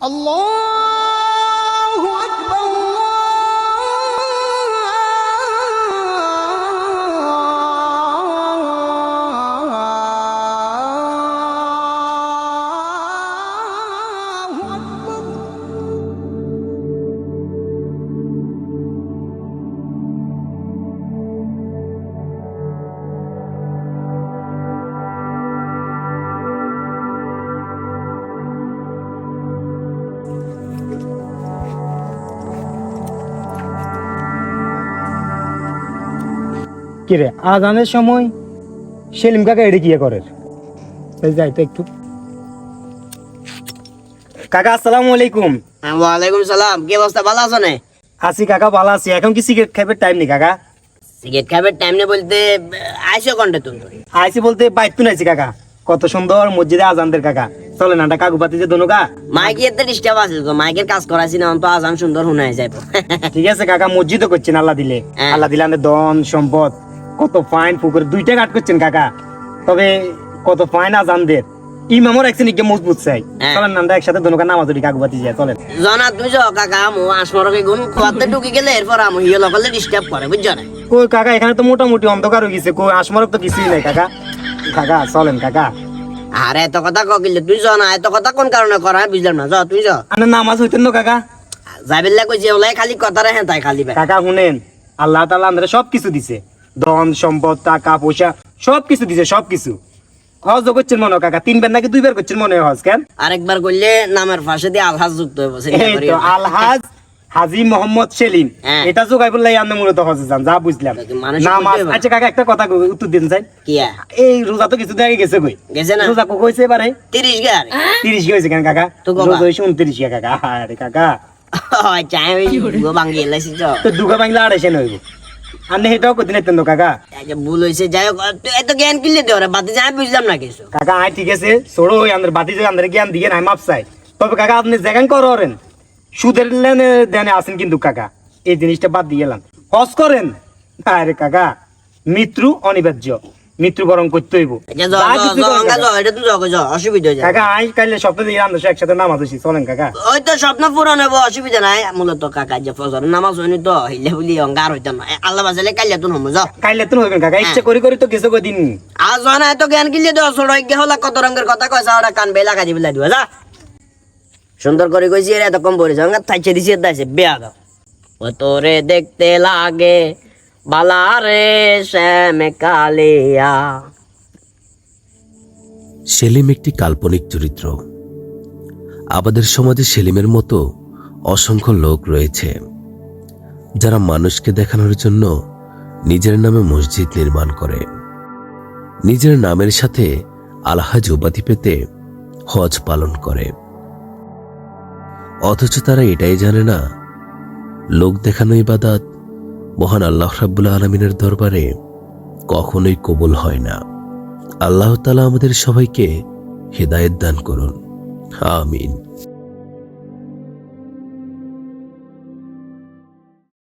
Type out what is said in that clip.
Allah কিরে? আজানের সময় সেলিম কাকা এডে কিয়ে করে যাই তো একটু। কাকা আসসালামু আলাইকুম। ওয়ালাইকুম সালাম। কি অবস্থা ভালো আছো না? আসি কাকা ভালো আছি। এখন কি সিগারেট খাইবার টাইম নেই কাকা? সিগারেট খাবার টাইম নেই বলতে আইসো কন্টে তুমি? আইসি বলতে বাইর তো নাইছি কাকা। কত সুন্দর মসজিদে আজানদের কাকা। চলে না কাকু পাতি যে দনুকা মাইকের তো ডিস্টার্ব আছে তো মাইকের কাজ করাইছি না তো আজান সুন্দর শুনাই যাইব। ঠিক আছে কাকা মসজিদও করছেন আল্লাহ দিলে। হ্যাঁ। আল্লাহ দিলে আমাদের ধন সম্পদ। কত ফাইন পুকুর দুইটা কাট করছেন কাকা। তবে কত ফাইন আজানদের ইমামর ইকে মজবুত চাই। হ্যাঁ। চলেন আমরা একসাথে নামাজ উঠি কাকু পাতি যায় চলেন। জানা তুমি যাও কাকা আমু আসমরকে গুণ খোয়াতে ঢুকে গেলে এরপর আমু হিয়ে লকালে ডিস্টার্ব করে বুঝছ না? কই কাকা এখানে তো মোটামুটি অন্ধকার হয়ে গেছে কই আসমারক তো কিছুই নাই কাকা। কাকা চলেন কাকা। আর এত কথা ককিলে তুই যাও না এত কথা কোন কারণে করা বুঝলাম না যাও তুই যাও আনে নামাজ হইতেন না কাকা। যাবিল্লা কই যে ওলাই খালি কথা রে হ্যাঁ তাই খালি কাকা শুনেন আল্লাহ তাআলা আমাদের সব কিছু দিছে। ধন সম্পদ টাকা পয়সা সব কিছু দিছে সব কিছু হজ করছেন মনে হয় কাকা তিনবার নাকি দুইবার করছেন মনে হয় হজ কেন? আরেকবার করলে নামের পাশে দিয়ে আলহাজ যুক্ত হইব আলহাজ হাজি মোহাম্মদ সেলিম। হ্যাঁ। এটা যোগাই বললাই আমরা মূলত হজে যান যা বুঝলাম। নামাজ আচ্ছা কাকা একটা কথা কই, উত্তর দিন চাই? এই রোজা তো কিছু দেখে গেছে কই? গেছে না। রোজা কো কইছে এবারে? তিরিশ হয়েছে কেন কাকা। রোজা হয়েছে উনত্রিশ কাকা। আরে কাকা। চাই দুগা বাংলা আড়াইশে নইব আর এটাও কদিন এতেন তো কাকা? আচ্ছা ভুল হয়েছে যাই হোক এত জ্ঞান কিনলে বাতি বুঝলাম না কিছু। কাকা আয় ঠিক আছে। সরো আমাদের বাতি আমাদের জ্ঞান দিয়ে নাই মাপ চাই। তবে কাকা আপনি যেখান করেন সুদের লেনে দেনে আছেন কিন্তু কাকা। এই জিনিসটা বাদ দিয়ে গেলাম হস করেন? আরে কাকা মৃত্যু অনিবার্য। মৃত্যু বরং করতে হইব। কিছু কাকা। হয়ে আই কাইলে সপ্তাহে দিয়ে আমরা একসাথে নামাজ হইছি চলেন কাকা। ওই তো স্বপ্ন পূরণ হব অসুবিধা নাই মূলত কাকা যে ফজর নামাজ হয়নি তো হিলে বলি অঙ্গার না। আল্লাহ বাজালে কাইলে তুন যাও কাইলে তো হইবেন কাকা ইচ্ছা করি করি তো গেছে কদিন আর যাও না এত জ্ঞান কিনলে দেওয়া ছোট হলা কত রঙের কথা ওটা কান বেলা কাজি বেলা দিবা যা। সুন্দর করে কইছি এত কম পড়েছে অঙ্গার থাইছে দিছে দাইছে বেয়া দাও। ও তোরে দেখতে লাগে সেলিম একটি কাল্পনিক চরিত্র। আমাদের সমাজে সেলিমের মতো অসংখ্য লোক রয়েছে, যারা মানুষকে দেখানোর জন্য নিজের নামে মসজিদ নির্মাণ করে। নিজের নামের সাথে আলহাজ উপাধি পেতে হজ পালন করে। অথচ তারা এটাই জানে না, লোক দেখানো ইবাদাত মহান আল্লাহ রাবুল্লাহ আলমিনের দরবারে কখনোই কবুল হয় না। আল্লাহ তালা আমাদের সবাইকে হেদায়ত দান করুন। আমিন।